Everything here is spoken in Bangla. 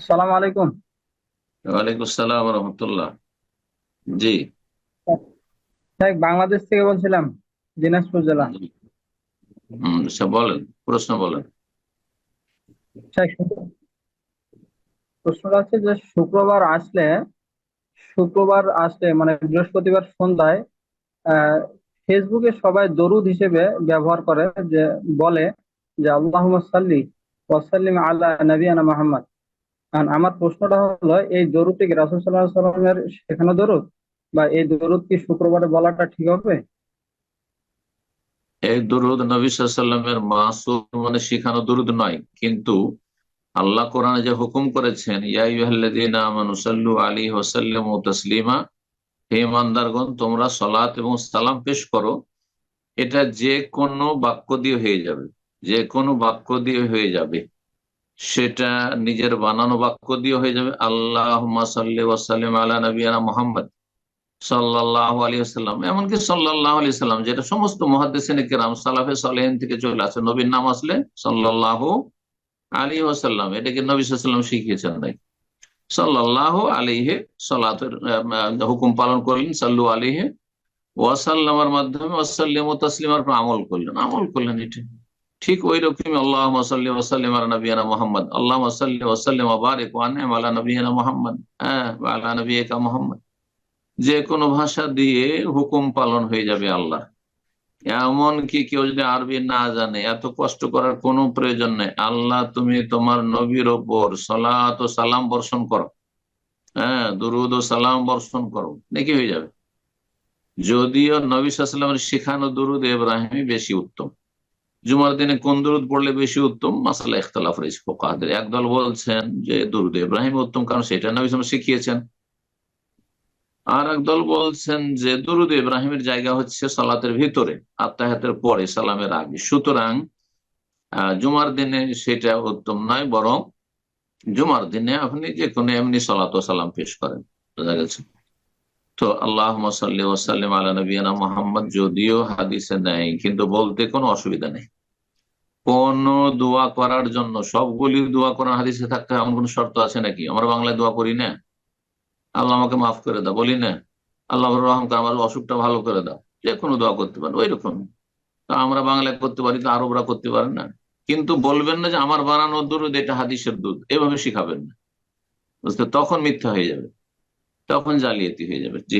আসসালামু আলাইকুম। ওয়ালাইকুম আসসালাম রহমতুল্লাহ। জি। বাংলাদেশ থেকে বলছিলাম দিনাজপুর জেলা। হম বলেন প্রশ্ন বলেন। প্রশ্নটা হচ্ছে যে শুক্রবার আসলে শুক্রবার আসলে মানে বৃহস্পতিবার সন্ধ্যায় আহ, ফেসবুকে সবাই দরুদ হিসেবে ব্যবহার করে যে বলে যে আল্লাহুম্মা সাল্লি ওয়াসাল্লিম আলা নবিয়ানা মুহাম্মদ। আমার প্রশ্নটা হলো, এই দরুদটি কি রাসুল আলাইহি সাল্লামের শেখানো দরুদ? বা এই দরুদ কি শুক্রবারে বলাটা ঠিক হবে? এই দুরুদ নবী সাল্লামের মাসুদ মানে শিখানো দুরুদ নয়, কিন্তু আল্লাহ কোরআনে যে হুকুম করেছেন, ইয়া আইয়ুহাল্লাযীনা আমানু সাল্লু আলাইহি ওয়া সাল্লিমু তাসলিমা, হে ইমানদারগণ, তোমরা সালাত এবং সালাম পেশ করো। এটা যে কোনো বাক্য দিয়ে হয়ে যাবে, যে কোনো বাক্য দিয়ে হয়ে যাবে। সেটা নিজের বানানো বাক্য দিয়ে হয়ে যাবে। ওয়া সাল্লিম আলা নবিয়ানা সাল্লাহ আলী সাল্লাম এমনকি সাল্লাহ আলি সাল্লাম যেটা সমস্ত মহাদেশিন কেরাম, সালাফে সালেহিন থেকে চলে আসে, নবীর নাম আসলে সাল্লাহ আলী ওসাল্লাম এটাকে নবী সাল্লাম শিখিয়েছেন নাই সাল্লাহ আলিহে সালাতের হুকুম পালন করলেন, সাল্লু আলিহে ওয়াসাল্লামার মাধ্যমে, ওয়াসাল্লিম ও তাসলিমার আমল করলেন। আমল করলেন এটা। ঠিক ওই রকমই আল্লাহ সাল্লি ওয়াসাল্লিম আলা নবিয়ানা মোহাম্মদ। আল্লাহ সাল্লি ওয়াসাল্লিম আবারিক ওয়ানিম আলা নবিয়ানা মোহাম্মদ। হ্যাঁ আলা নবিয়াকা মোহাম্মদ। যে কোনো ভাষা দিয়ে হুকুম পালন হয়ে যাবে আল্লাহ এমন কি কেউ যদি আরবি না জানে, এত কষ্ট করার কোনো প্রয়োজন নেই। আল্লাহ, তুমি তোমার নবীর ওপর সলাত ও সালাম বর্ষণ করো। হ্যাঁ দুরুদ ও সালাম বর্ষণ করো, নাকি হয়ে যাবে। যদিও নবী সাল্লামের শিখানো দুরুদ এব্রাহিমই বেশি উত্তম। জুমার দিনে কোন দুরুদ পড়লে বেশি উত্তম? মাসালা ইখতলাফ রয়েছে ফোকাহাদের একদল বলছেন যে দুরুদ এব্রাহিম উত্তম, কারণ সেটা নবী শিখিয়েছেন। আর একদল বলছেন যে দুরুদ ইব্রাহিমের জায়গা হচ্ছে সালাতের ভিতরে আত্মাহাতের পরে, সালামের আগে। সুতরাং জুমার দিনে সেটা উত্তম নয়, বরং জুমার দিনে আপনি যে কোনো এমনি সালাত সালাম পেশ করেন। বোঝা গেছে? তো আল্লাহ সাল্লি ওসাল্লিম নবীনা মোহাম্মদ যদিও হাদিসে নেই, কিন্তু বলতে কোনো অসুবিধা নেই। কোন দোয়া করার জন্য, সবগুলি দোয়া করার হাদিসে থাকতে এমন কোন শর্ত আছে নাকি? আমরা বাংলায় দোয়া করি না? আল্লাহ আমাকে মাফ করে দাও, বলি না? আল্লাহ রহমকে আমার অসুখটা ভালো করে দাও, যে কোনো দোয়া করতে পারেন ওই রকম তো আমরা বাংলায় করতে পারি, তো আরবরা করতে পারেন না। কিন্তু বলবেন না যে আমার বানানো দুধ, এটা হাদিসের দুধ, এভাবে শিখাবেন না। বুঝতে তখন মিথ্যা হয়ে যাবে। তখন জালিয়াতি হয়ে যাবে জি